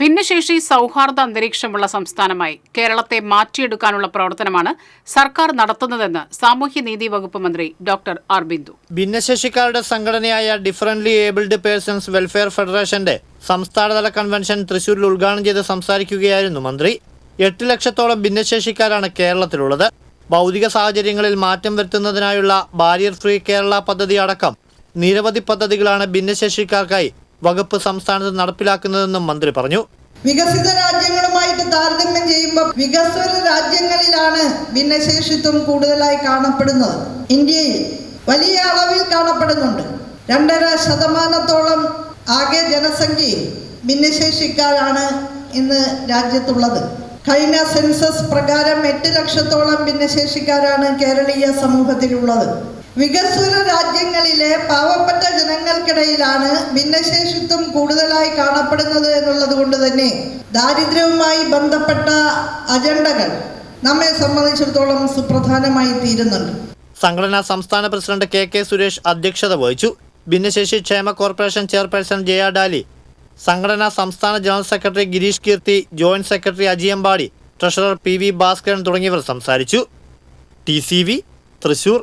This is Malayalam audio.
ഭിന്നശേഷി സൗഹാർദ്ദ അന്തരീക്ഷമുള്ള സംസ്ഥാനമായി കേരളത്തെ മാറ്റിയെടുക്കാനുള്ള പ്രവർത്തനമാണ് സർക്കാർ നടത്തുന്നതെന്ന് സാമൂഹ്യനീതി വകുപ്പ് മന്ത്രി ഡോക്ടർ ആർ ബിന്ദു. ഭിന്നശേഷിക്കാരുടെ സംഘടനയായ ഡിഫറൻലി ഏബിൾഡ് പേഴ്സൺസ് വെൽഫെയർ ഫെഡറേഷന്റെ സംസ്ഥാനതല കൺവെൻഷൻ തൃശൂരിൽ ഉദ്ഘാടനം ചെയ്ത് സംസാരിക്കുകയായിരുന്നു മന്ത്രി. എട്ട് ലക്ഷത്തോളം ഭിന്നശേഷിക്കാരാണ് കേരളത്തിലുള്ളത്. ഭൗതിക സാഹചര്യങ്ങളിൽ മാറ്റം വരുത്തുന്നതിനായുള്ള ബാരിയർ ഫ്രീ കേരള പദ്ധതി അടക്കം നിരവധി പദ്ധതികളാണ് ഭിന്നശേഷിക്കാർക്കായി വകുപ്പ് സംസ്ഥാനത്ത് നടപ്പിലാക്കുന്നതെന്നും മന്ത്രി പറഞ്ഞു. വികസിത രാജ്യങ്ങളുമായിട്ട് താരതമ്യം ചെയ്യുമ്പോൾ വികസ്വര രാജ്യങ്ങളിലാണ് ഭിന്നശേഷിത്വം കൂടുതലായി കാണപ്പെടുന്നത്. ഇന്ത്യയിൽ വലിയ അളവിൽ കാണപ്പെടുന്നുണ്ട്. രണ്ടര ശതമാനത്തോളം ആകെ ജനസംഖ്യയിൽ ഭിന്നശേഷിക്കാരാണ് ഇന്ന് രാജ്യത്തുള്ളത്. കഴിഞ്ഞ സെൻസസ് പ്രകാരം എട്ട് ലക്ഷത്തോളം ഭിന്നശേഷിക്കാരാണ് കേരളീയ സമൂഹത്തിലുള്ളത്. വികസ്വര രാജ്യങ്ങളിലെ പാവപ്പെട്ട ജനങ്ങൾക്കിടയിലാണ് ഭിന്നശേഷിത്വം കൂടുതലായി കാണപ്പെടുന്നത് എന്നുള്ളത് കൊണ്ട് തന്നെ ദാരിദ്ര്യവുമായി ബന്ധപ്പെട്ട അജണ്ടകൾ നമ്മെ സംബന്ധിച്ചിടത്തോളം സുപ്രധാനമായി തീരുന്നുണ്ട്. സംഘടനാ സംസ്ഥാന പ്രസിഡന്റ് കെ കെ സുരേഷ് അധ്യക്ഷത വഹിച്ചു. ഭിന്നശേഷി ക്ഷേമ കോർപ്പറേഷൻ ചെയർപേഴ്സൺ ജയ ഡാലി സംഘടനാ സംസ്ഥാന general secretary Girish Keerthi joint secretary Ajiyambadi treasurer P V Bhaskaran തുടങ്ങിയവർ സംസാരിച്ചു. T C V Thrissur